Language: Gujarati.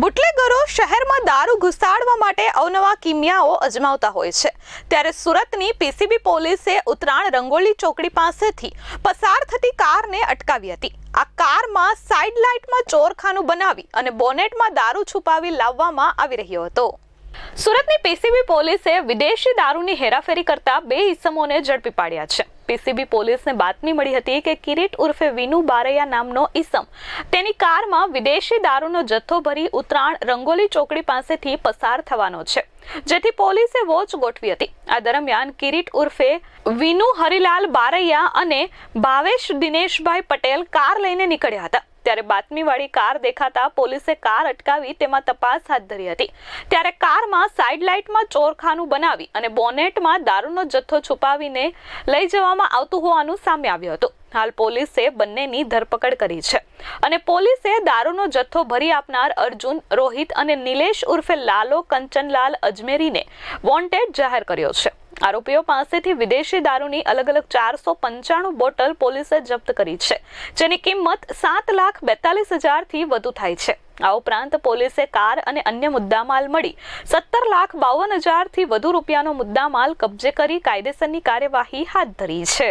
બુટલેગરો શહેરમાં દારૂ ઘુસાડવા માટે અવનવા કિમિયાઓ અજમાવતા હોય છે. ત્યારે સુરતની પીસીબી પોલીસે ઉત્તરાયણ રંગોલી ચોકડી પાસેથી પસાર થતી કારને અટકાવી હતી. આ કારમાં સાઇડ લાઇટમાં ચોરખાનું બનાવી અને બોનેટમાં દારૂ છુપાવી લાવવામાં આવી રહ્યો હતો. સુરતની પીસીબી પોલીસે વિદેશી દારૂની હેરાફેરી કરતા બે ઇસમોને ઝડપી પાડ્યા છે. પીસીબી પોલીસને બાતમી મળી હતી કે કિરીટ ઉર્ફે વિનુ બારૈયા નામનો ઈસમ. તેની કારમાં વિદેશી દારૂનો જથ્થો ભરી ઉત્તરાયણ રંગોલી ચોકડી પાસેથી પસાર થવાનો છે. જેથી પોલીસે વોચ ગોઠવી હતી. આ દરમિયાન કિરીટ ઉર્ફે વિનુ હરિલાલ બારૈયા અને ભાવેશ દિનેશભાઈ પટેલ કાર લઈને નીકળ્યા હતા. ત્યારે બાતમીવાળી કાર દેખાતા પોલીસે કાર અટકાવી તેમાં તપાસ હાથ ધરી હતી. ત્યારે કારમાં સાઇડ લાઇટમાં ચોરખાનું બનાવી અને બોનેટમાં દારૂનો જથ્થો છુપાવીને લઈ જવામાં આવતું હોવાનું સામે આવ્યું હતું. હાલ પોલીસે બંનેની ધરપકડ કરી છે. અને પોલીસે દારૂનો જથ્થો ભરી આપનાર અર્જુન, રોહિત અને નિલેશ ઉર્ફે લાલો કંચનલાલ અજમેરીને વોન્ટેડ જાહેર કર્યો છે. આરોપીઓ પાસેથી વિદેશી દારૂની અલગ અલગ ચારસો પંચાણું બોટલ પોલીસે જપ્ત કરી છે, જેની કિંમત સાત લાખ બેતાલીસ હજારથી વધુ થાય છે. આ ઉપરાંત પોલીસે કાર અને અન્ય મુદ્દામાલ મળી સત્તર લાખ બાવન હજારથી વધુ રૂપિયાનો મુદ્દામાલ કબજે કરી કાયદેસરની કાર્યવાહી હાથ ધરી છે.